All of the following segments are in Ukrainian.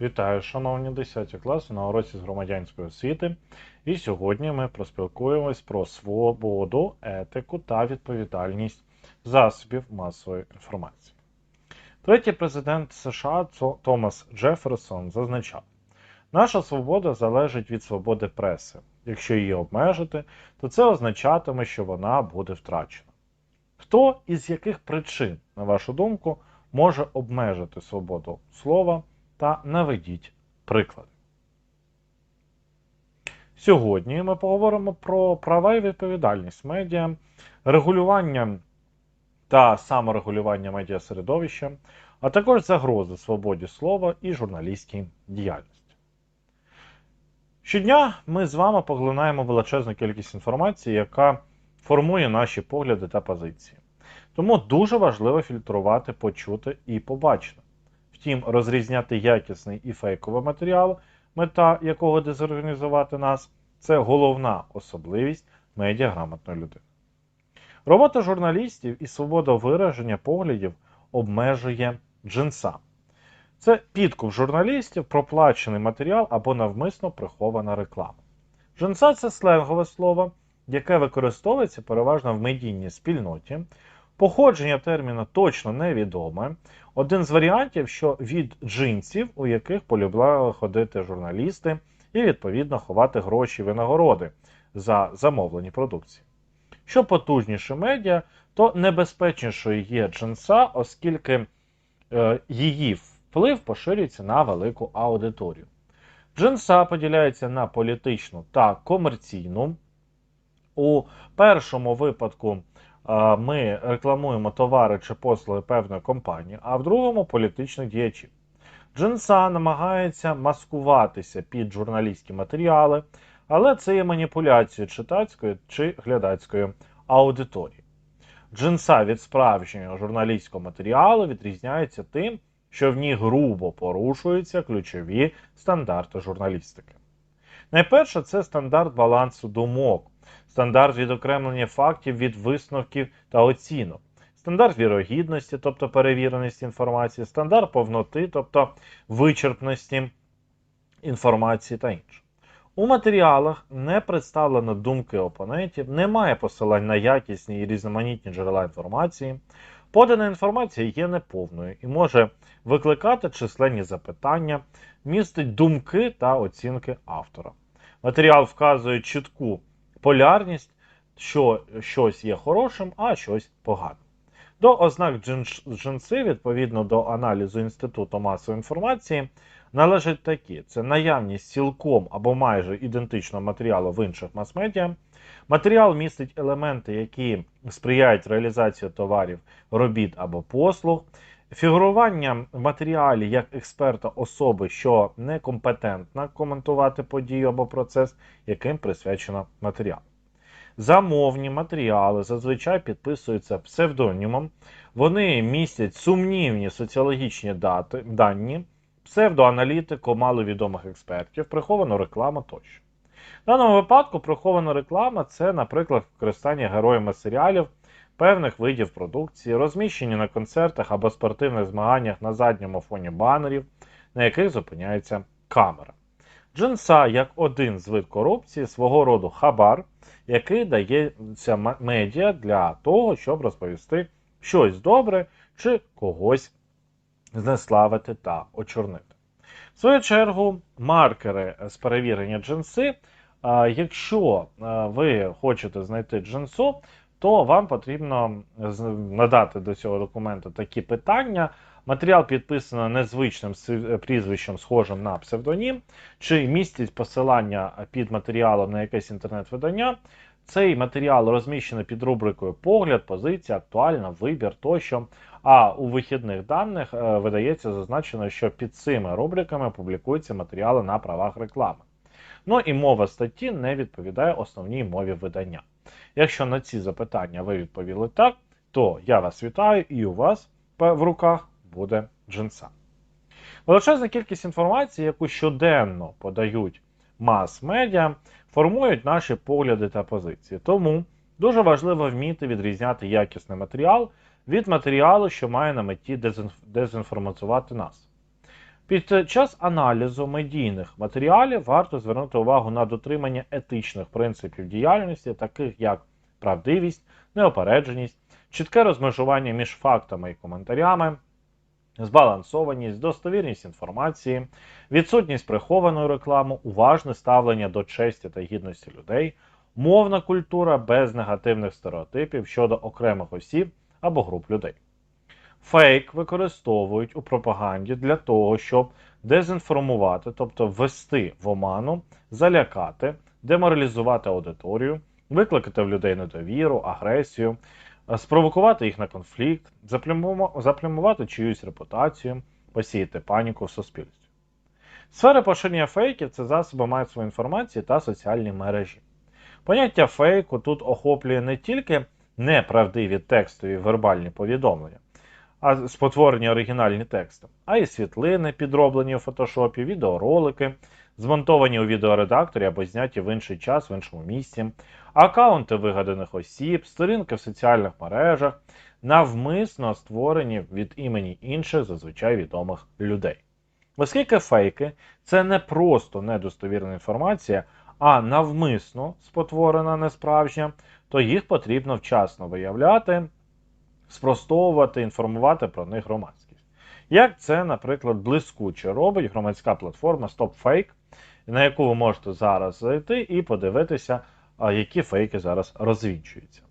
Вітаю, шановні 10 класи на уроці з громадянської освіти. І сьогодні ми проспілкуємось про свободу, етику та відповідальність засобів масової інформації. Третій президент США Томас Джеферсон зазначав: наша свобода залежить від свободи преси. Якщо її обмежити, то це означатиме, що вона буде втрачена. Хто і з яких причин, на вашу думку, може обмежити свободу слова та наведіть приклади. Сьогодні ми поговоримо про права і відповідальність медіа, регулювання та саморегулювання медіасередовища, а також загрози свободі слова і журналістській діяльності. Щодня ми з вами поглинаємо величезну кількість інформації, яка формує наші погляди та позиції. Тому дуже важливо фільтрувати почуте і побачене. Втім, розрізняти якісний і фейковий матеріал, мета якого дезорганізувати нас, це головна особливість медіаграмотної людини. Робота журналістів і свобода вираження поглядів обмежує джинса. Це підкуп журналістів, проплачений матеріал або навмисно прихована реклама. Джинса це сленгове слово, яке використовується переважно в медійній спільноті. Походження терміна точно невідоме. Один з варіантів, що від джинсів, у яких полюбляли ходити журналісти, і відповідно ховати гроші винагороди за замовлені продукції. Що потужніше медіа, то небезпечнішою є джинса, оскільки е, її вплив поширюється на велику аудиторію. Джинса поділяється на політичну та комерційну. У першому випадку ми рекламуємо товари чи послуги певної компанії, а в другому політичних діячів. Джинса намагається маскуватися під журналістські матеріали, але це є маніпуляцією читацької чи глядацької аудиторії. Джинса від справжнього журналістського матеріалу відрізняється тим, що в ній грубо порушуються ключові стандарти журналістики. Найперше, це стандарт балансу думок, стандарт відокремлення фактів від висновків та оцінок, стандарт вірогідності, тобто перевіреності інформації, стандарт повноти, тобто вичерпності інформації та інше. У матеріалах не представлено думки опонентів, немає посилань на якісні і різноманітні джерела інформації. Подана інформація є неповною і може викликати численні запитання, містить думки та оцінки автора. Матеріал вказує чітку полярність, що щось є хорошим, а щось поганим. До ознак джинси, відповідно до аналізу Інституту масової інформації, належать такі: це наявність цілком або майже ідентичного матеріалу в інших мас-медіа. Матеріал містить елементи, які сприяють реалізації товарів, робіт або послуг, фігурування в матеріалі як експерта особи, що некомпетентна коментувати подію або процес, яким присвячено матеріал. Замовні матеріали зазвичай підписуються псевдонімом, вони містять сумнівні соціологічні дати, дані, псевдоаналітику маловідомих експертів, приховану рекламу тощо. В даному випадку прихована реклама це, наприклад, використання героями серіалів певних видів продукції, розміщені на концертах або спортивних змаганнях на задньому фоні банерів, на яких зупиняється камера. Джинса як один з вид корупції, свого роду хабар, який дається медіа для того, щоб розповісти щось добре чи когось знеславити та очорнити. В свою чергу, маркери з перевірення джинси. Якщо ви хочете знайти джинсу, то вам потрібно надати до цього документу такі питання. Матеріал підписано незвичним прізвищем, схожим на псевдонім, чи містить посилання під матеріалом на якесь інтернет-видання. Цей матеріал розміщений під рубрикою Погляд, позиція, актуальна, вибір тощо. А у вихідних даних е, видається зазначено, що під цими рубриками публікуються матеріали на правах реклами. Ну і мова статті не відповідає основній мові видання. Якщо на ці запитання ви відповіли так, то я вас вітаю і у вас в руках буде джинса. Величезна кількість інформації, яку щоденно подають мас-медіа, формують наші погляди та позиції. Тому дуже важливо вміти відрізняти якісний матеріал від матеріалу, що має на меті дезінф- дезінформацувати нас. Під час аналізу медійних матеріалів варто звернути увагу на дотримання етичних принципів діяльності, таких як правдивість, неопередженість, чітке розмежування між фактами і коментарями, збалансованість, достовірність інформації, відсутність прихованої реклами, уважне ставлення до честі та гідності людей, мовна культура без негативних стереотипів щодо окремих осіб або груп людей. Фейк використовують у пропаганді для того, щоб дезінформувати, тобто ввести в оману, залякати, деморалізувати аудиторію, викликати в людей недовіру, агресію, е, спровокувати їх на конфлікт, запляму- заплямувати чиюсь репутацію, посіяти паніку в суспільстві. Сфера поширення фейків це засоби масової інформації та соціальні мережі. Поняття фейку тут охоплює не тільки неправдиві текстові вербальні повідомлення, а спотворені оригінальні тексти, а й світлини, підроблені у фотошопі, відеоролики, змонтовані у відеоредакторі або зняті в інший час в іншому місці, акаунти вигаданих осіб, сторінки в соціальних мережах, навмисно створені від імені інших зазвичай відомих людей. Оскільки фейки це не просто недостовірна інформація, а навмисно спотворена несправжня, то їх потрібно вчасно виявляти, спростовувати, інформувати про них громадськість. Як це, наприклад, блискуче робить громадська платформа StopFake, на яку ви можете зараз зайти і подивитися, які фейки зараз розвінчуються.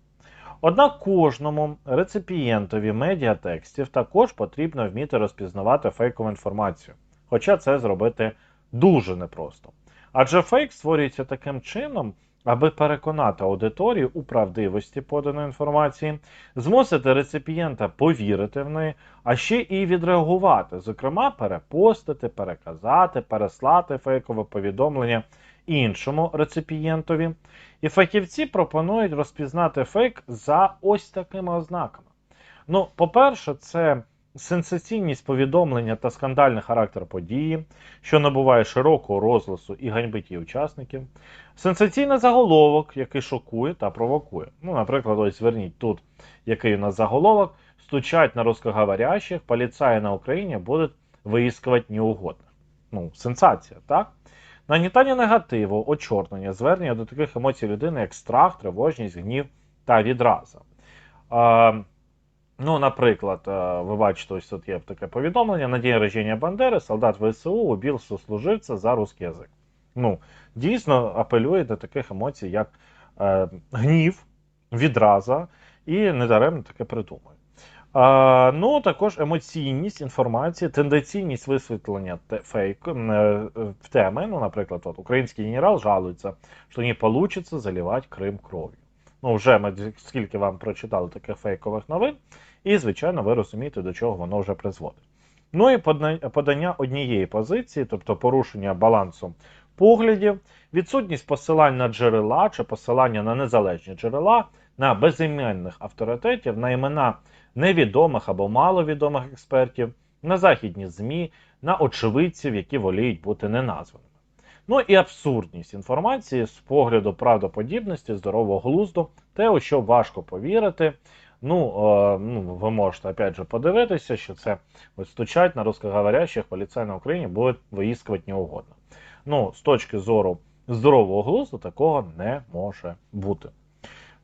Однак кожному реципієнтові медіатекстів також потрібно вміти розпізнавати фейкову інформацію, хоча це зробити дуже непросто. Адже фейк створюється таким чином, аби переконати аудиторію у правдивості поданої інформації, змусити реципієнта повірити в неї, а ще і відреагувати, зокрема, перепостити, переказати, переслати фейкове повідомлення іншому реципієнтові. І фахівці пропонують розпізнати фейк за ось такими ознаками. Ну, по-перше, це сенсаційність повідомлення та скандальний характер події, що набуває широкого розголосу і ганьбить її учасників. Сенсаційний заголовок, який шокує та провокує. Ну, наприклад, ось зверніть тут, який у нас заголовок. Стучать на русскоговорящих, поліцаї на Україні будуть виїскувати неугодних. Ну, сенсація, так? Нагнітання негативу, очорнення, звернення до таких емоцій людини, як страх, тривожність, гнів та відраза. Ну, наприклад, е, ви бачите, ось тут є таке повідомлення: на день рождения Бандери солдат ВСУ убив сослуживця за русский язик. Ну, дійсно апелює до таких емоцій, як е, гнів, відраза, і недаремно таке придумує. А, ну, також емоційність інформації, тенденційність висвітлення те, фейк, е, в теми. Ну, наприклад, от, український генерал жалується, що не вийде заливати Крим кров'ю. Ну, вже ми скільки вам прочитали таких фейкових новин, і, звичайно, ви розумієте, до чого воно вже призводить. Ну і подання- однієї позиції, тобто порушення балансу поглядів, відсутність посилань на джерела чи посилання на незалежні джерела, на безіменних авторитетів, на імена невідомих або маловідомих експертів, на західні ЗМІ, на очевидців, які воліють бути неназваними. Ну і абсурдність інформації з погляду правдоподібності, здорового глузду, те, у що важко повірити. Ну, е, ну, ви можете опять же подивитися, що це ось стучать на русскоговорящих поліцей на Україні будуть виїскувати неугодно. Ну, з точки зору здорового глузду, такого не може бути.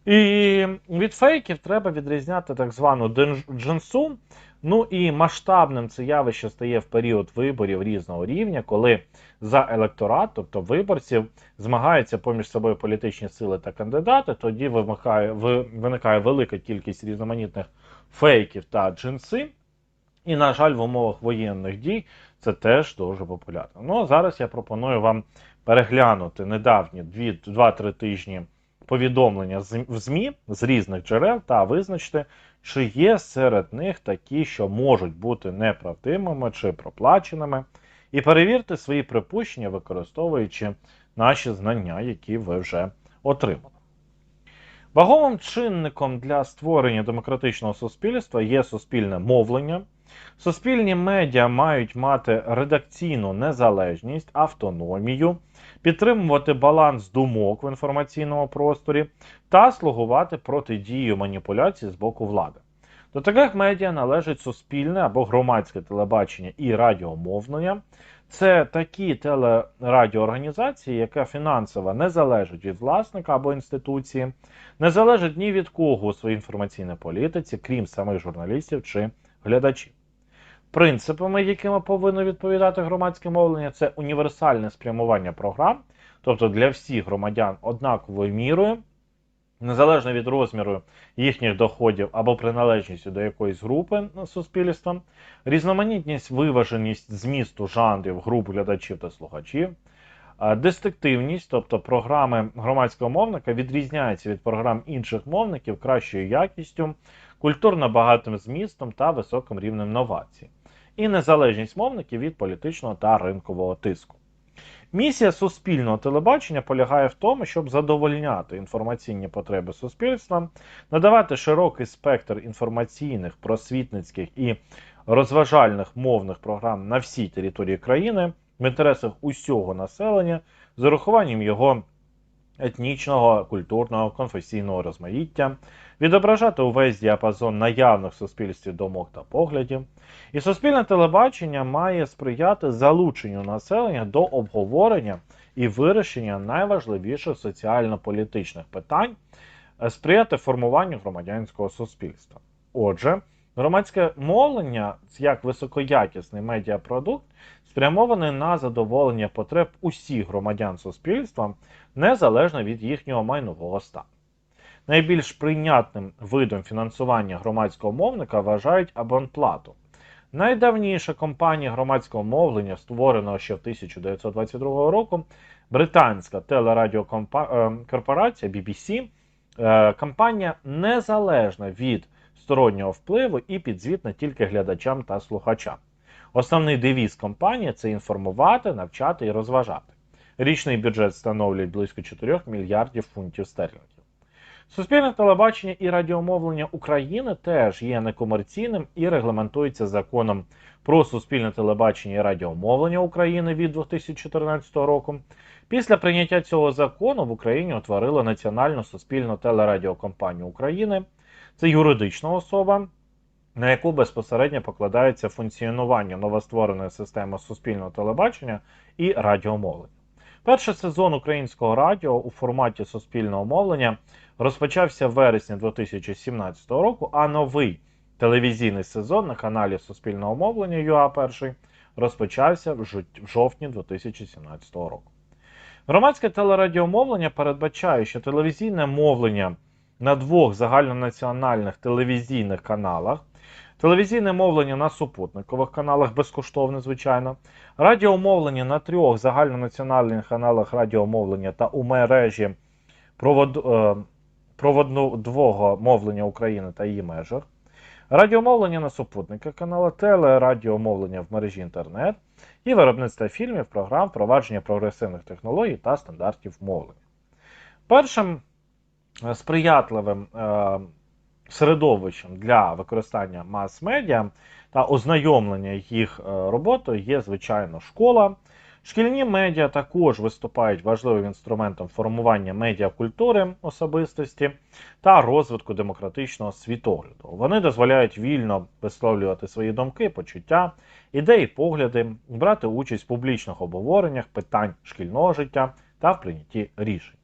І від фейків треба відрізняти так звану джинсу. Ну і масштабним це явище стає в період виборів різного рівня, коли за електорат, тобто виборців, змагаються поміж собою політичні сили та кандидати. Тоді вимикає, ви- виникає велика кількість різноманітних фейків та джинси. І, на жаль, в умовах воєнних дій це теж дуже популярно. Ну а зараз я пропоную вам переглянути недавні 2-3 тижні повідомлення в ЗМІ з різних джерел та визначити, чи є серед них такі, що можуть бути неправдивими чи проплаченими, і перевірте свої припущення, використовуючи наші знання, які ви вже отримали. Ваговим чинником для створення демократичного суспільства є суспільне мовлення. Суспільні медіа мають мати редакційну незалежність, автономію, підтримувати баланс думок в інформаційному просторі та слугувати протидію маніпуляцій з боку влади. До таких медіа належить суспільне або громадське телебачення і радіомовлення. Це такі телерадіоорганізації, яка фінансово не залежить від власника або інституції, не залежить ні від кого у своїй інформаційній політиці, крім самих журналістів чи глядачів. Принципами, якими повинно відповідати громадське мовлення, це універсальне спрямування програм, тобто для всіх громадян однаковою мірою, незалежно від розміру їхніх доходів або приналежністю до якоїсь групи суспільства, різноманітність, виваженість змісту жанрів, груп глядачів та слухачів. А Дистиктивність, тобто програми громадського мовника, відрізняються від програм інших мовників кращою якістю, культурно багатим змістом та високим рівнем новацій, і незалежність мовників від політичного та ринкового тиску. Місія суспільного телебачення полягає в тому, щоб задовольняти інформаційні потреби суспільства, надавати широкий спектр інформаційних, просвітницьких і розважальних мовних програм на всій території країни в інтересах усього населення з урахуванням його етнічного, культурного, конфесійного розмаїття, відображати увесь діапазон наявних в суспільстві думок та поглядів. І суспільне телебачення має сприяти залученню населення до обговорення і вирішення найважливіших соціально-політичних питань, е, сприяти формуванню громадянського суспільства. Отже, громадське мовлення як високоякісний медіапродукт спрямований на задоволення потреб усіх громадян суспільства незалежно від їхнього майнового стану. Найбільш прийнятним видом фінансування громадського мовника вважають абонплату. Найдавніша компанія громадського мовлення, створена ще в 1922 року, британська телерадіокорпорація BBC, е, компанія незалежна від стороннього впливу і підзвітна тільки глядачам та слухачам. Основний девіз компанії це інформувати, навчати і розважати. Річний бюджет становлює близько 4 мільярдів фунтів стерлінгів. Суспільне телебачення і радіомовлення України теж є некомерційним і регламентується законом про суспільне телебачення і радіомовлення України від 2014 року. Після прийняття цього закону в Україні утворили Національну суспільну телерадіокомпанію України. Це юридична особа, на яку безпосередньо покладається функціонування новоствореної системи суспільного телебачення і радіомовлення. Перший сезон українського радіо у форматі суспільного мовлення розпочався в вересні 2017 року, а новий телевізійний сезон на каналі Суспільного мовлення ЮА1 розпочався в жовтні 2017 року. Громадське телерадіомовлення передбачає, що телевізійне мовлення на двох загальнонаціональних телевізійних каналах, телевізійне мовлення на супутникових каналах безкоштовне, звичайно, радіомовлення на трьох загальнонаціональних каналах радіомовлення та у мережі провод, е, проводного мовлення України та її межах, радіомовлення на супутниках канала, телерадіомовлення в мережі інтернет і виробництво фільмів, програм, впровадження прогресивних технологій та стандартів мовлення. Першим сприятливим е, середовищем для використання мас-медіа та ознайомлення їх е, роботою є, звичайно, школа. Шкільні медіа також виступають важливим інструментом формування медіакультури особистості та розвитку демократичного світогляду. Вони дозволяють вільно висловлювати свої думки, почуття, ідеї, погляди, брати участь в публічних обговореннях питань шкільного життя та в прийнятті рішень.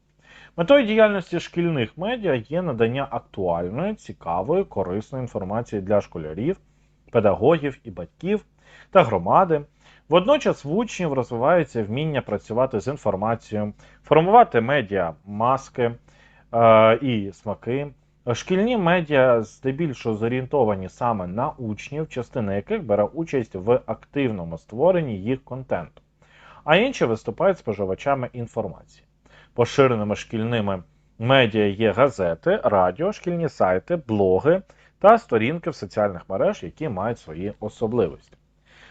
Метою діяльності шкільних медіа є надання актуальної, цікавої, корисної інформації для школярів, педагогів і батьків та громади. Водночас в учнів розвивається вміння працювати з інформацією, формувати медіа, маски е, і смаки. Шкільні медіа здебільшого зорієнтовані саме на учнів, частина яких бере участь в активному створенні їх контенту, а інші виступають споживачами інформації. Поширеними шкільними медіа є газети, радіо, шкільні сайти, блоги та сторінки в соціальних мереж, які мають свої особливості.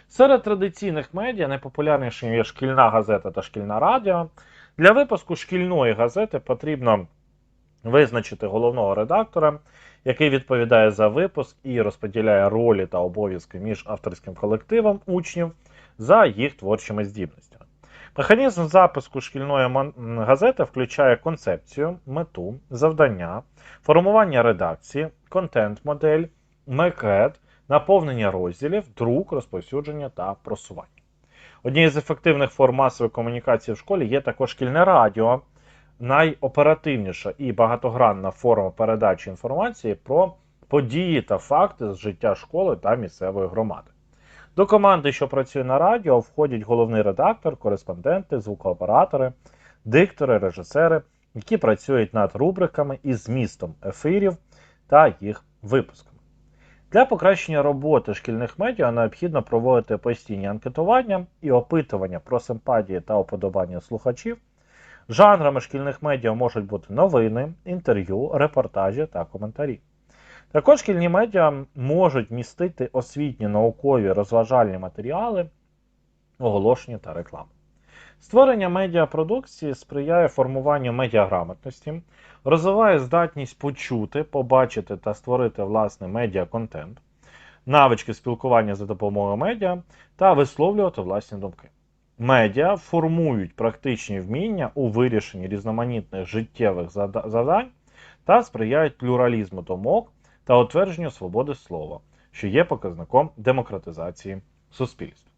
Серед традиційних медіа найпопулярнішими є шкільна газета та шкільна радіо. Для випуску шкільної газети потрібно визначити головного редактора, який відповідає за випуск і розподіляє ролі та обов'язки між авторським колективом учнів за їх творчими здібностями. Механізм запуску шкільної газети включає концепцію, мету, завдання, формування редакції, контент-модель, макет, наповнення розділів, друк, розповсюдження та просування. Однією з ефективних форм масової комунікації в школі є також шкільне радіо, найоперативніша і багатогранна форма передачі інформації про події та факти з життя школи та місцевої громади. До команди, що працює на радіо, входять головний редактор, кореспонденти, звукооператори, диктори, режисери, які працюють над рубриками і змістом ефірів та їх випусками. Для покращення роботи шкільних медіа необхідно проводити постійні анкетування і опитування про симпатії та уподобання слухачів. Жанрами шкільних медіа можуть бути новини, інтерв'ю, репортажі та коментарі. Також шкільні медіа можуть містити освітні, наукові, розважальні матеріали, оголошення та реклами. Створення медіапродукції сприяє формуванню медіаграмотності, розвиває здатність почути, побачити та створити власний медіаконтент, навички спілкування за допомогою медіа та висловлювати власні думки. Медіа формують практичні вміння у вирішенні різноманітних життєвих завдань та сприяють плюралізму думок та утвердженню свободи слова, що є показником демократизації суспільства.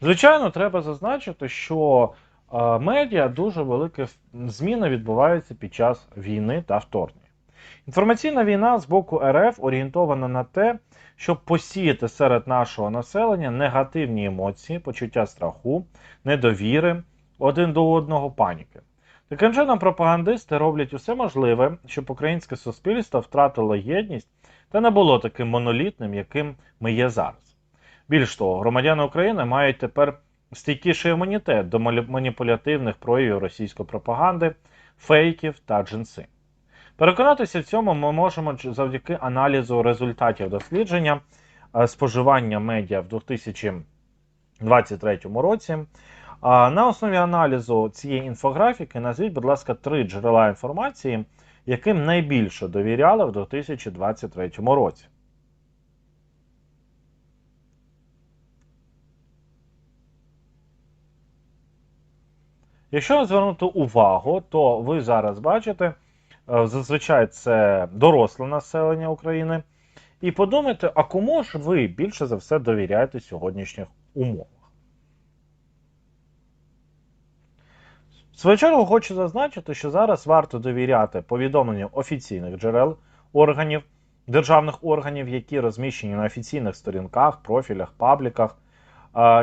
Звичайно, треба зазначити, що е, медіа дуже велике в- зміни відбуваються під час війни та вторгнення. Інформаційна війна з боку РФ орієнтована на те, щоб посіяти серед нашого населення негативні емоції, почуття страху, недовіри один до одного, паніки. Таким чином, пропагандисти роблять усе можливе, щоб українське суспільство втратило єдність та не було таким монолітним, яким ми є зараз. Більш того, громадяни України мають тепер стійкіший імунітет до маніпулятивних проявів російської пропаганди, фейків та джинси. Переконатися в цьому ми можемо завдяки аналізу результатів дослідження е, споживання медіа в 2023 році. А На основі аналізу цієї інфографіки назвіть, будь ласка, три джерела інформації, яким найбільше довіряли в 2023 році. Якщо звернути увагу, то ви зараз бачите, е, зазвичай це доросле населення України. І подумайте, а кому ж ви більше за все довіряєте сьогоднішніх умовах? В свою чергу хочу зазначити, що зараз варто довіряти повідомленням офіційних джерел органів, державних органів, які розміщені на офіційних сторінках, профілях, пабліках.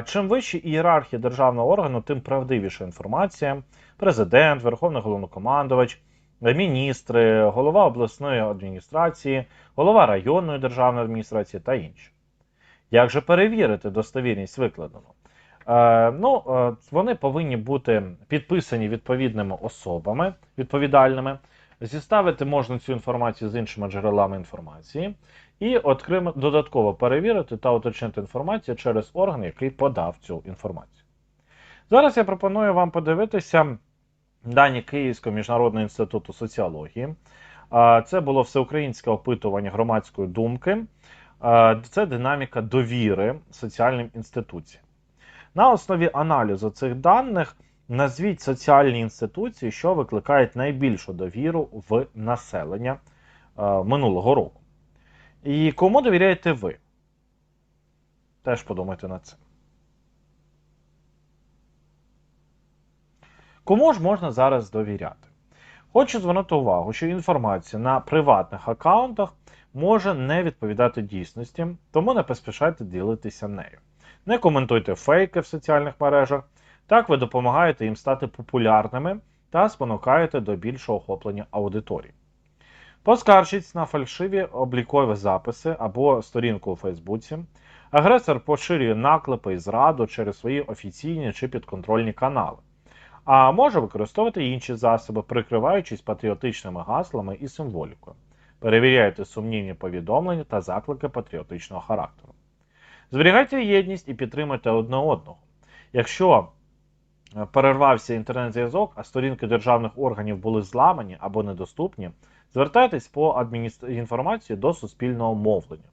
Чим вищі ієрархія державного органу, тим правдивіша інформація. Президент, Верховний головнокомандувач, міністри, голова обласної адміністрації, голова районної державної адміністрації та інші. Як же перевірити достовірність викладеного? Е, ну, е, вони повинні бути підписані відповідними особами відповідальними. Зіставити можна цю інформацію з іншими джерелами інформації і додатково перевірити та уточнити інформацію через орган, який подав цю інформацію. Зараз я пропоную вам подивитися дані Київського міжнародного інституту соціології. Це було всеукраїнське опитування громадської думки. Це динаміка довіри соціальним інституціям. На основі аналізу цих даних назвіть соціальні інституції, що викликають найбільшу довіру в населення е, минулого року. І кому довіряєте ви? Теж подумайте над цим. Кому ж можна зараз довіряти? Хочу звернути увагу, що інформація на приватних аккаунтах може не відповідати дійсності, тому не поспішайте ділитися нею. Не коментуйте фейки в соціальних мережах. Так ви допомагаєте їм стати популярними та спонукаєте до більшого охоплення аудиторії. Поскаржіть на фальшиві облікові записи або сторінку у Фейсбуці. Агресор поширює наклепи і зраду через свої офіційні чи підконтрольні канали, а може використовувати інші засоби, прикриваючись патріотичними гаслами і символікою. Перевіряйте сумнівні повідомлення та заклики патріотичного характеру. Зберігайте єдність і підтримуйте одне одного. Якщо е, перервався інтернет-зв'язок, а сторінки державних органів були зламані або недоступні, звертайтесь по адміністр... інформацію до суспільного мовлення.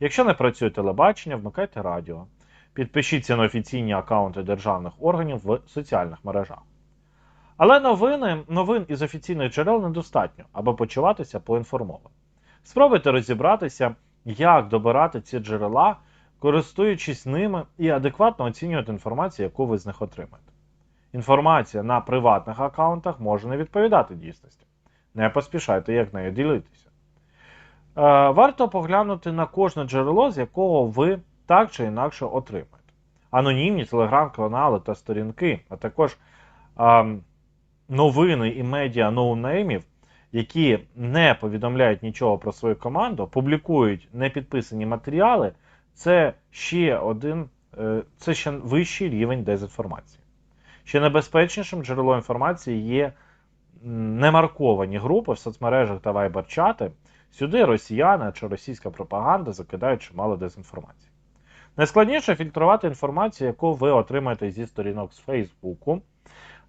Якщо не працює телебачення, вмикайте радіо. Підпишіться на офіційні аккаунти державних органів в соціальних мережах. Але новини, новин із офіційних джерел недостатньо, аби почуватися поінформованим. Спробуйте розібратися як добирати ці джерела, користуючись ними і адекватно оцінювати інформацію, яку ви з них отримаєте. Інформація на приватних аккаунтах може не відповідати дійсності. Не поспішайте, як нею ділитися. Е, варто поглянути на кожне джерело, з якого ви так чи інакше отримаєте. Анонімні телеграм-канали та сторінки, а також е, новини і медіа ноунеймів, які не повідомляють нічого про свою команду, публікують непідписані матеріали, це ще один, е, це ще вищий рівень дезінформації. Ще небезпечнішим джерелом інформації є немарковані групи в соцмережах та вайбер-чати. Сюди росіяни чи російська пропаганда закидають чимало дезінформації. Найскладніше фільтрувати інформацію, яку ви отримаєте зі сторінок з Фейсбуку,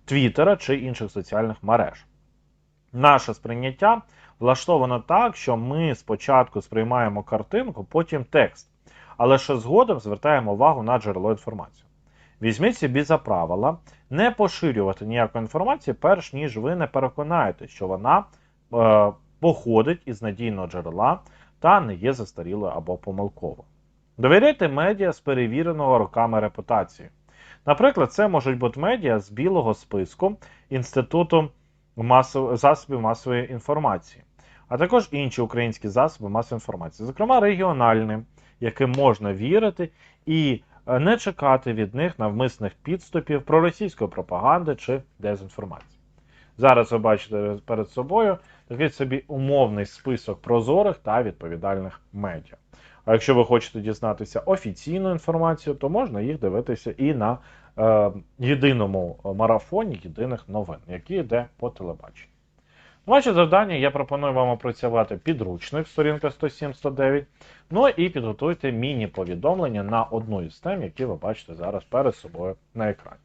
Твіттера чи інших соціальних мереж. Наше сприйняття влаштовано так, що ми спочатку сприймаємо картинку, потім текст, але ще згодом звертаємо увагу на джерело інформації. Візьміть собі за правило не поширювати ніяку інформацію, перш ніж ви не переконаєте, що вона е, походить із надійного джерела та не є застарілою або помилковою. Довіряйте медіа з перевіреного роками репутації. Наприклад, це можуть бути медіа з білого списку Інституту масов... засобів масової інформації, а також інші українські засоби масової інформації, зокрема регіональні, яким можна вірити і е, не чекати від них навмисних підступів проросійської пропаганди чи дезінформації. Зараз ви бачите перед собою такий собі умовний список прозорих та відповідальних медіа. А якщо ви хочете дізнатися офіційну інформацію, то можна їх дивитися і на е, єдиному марафоні єдиних новин, який йде по телебаченню. Ваше завдання я пропоную вам опрацювати підручник, сторінка 107-109, ну і підготуйте міні-повідомлення на одну із тем, які ви бачите зараз перед собою на екрані.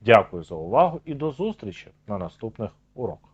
Дякую за увагу і до зустрічі на наступних уроках.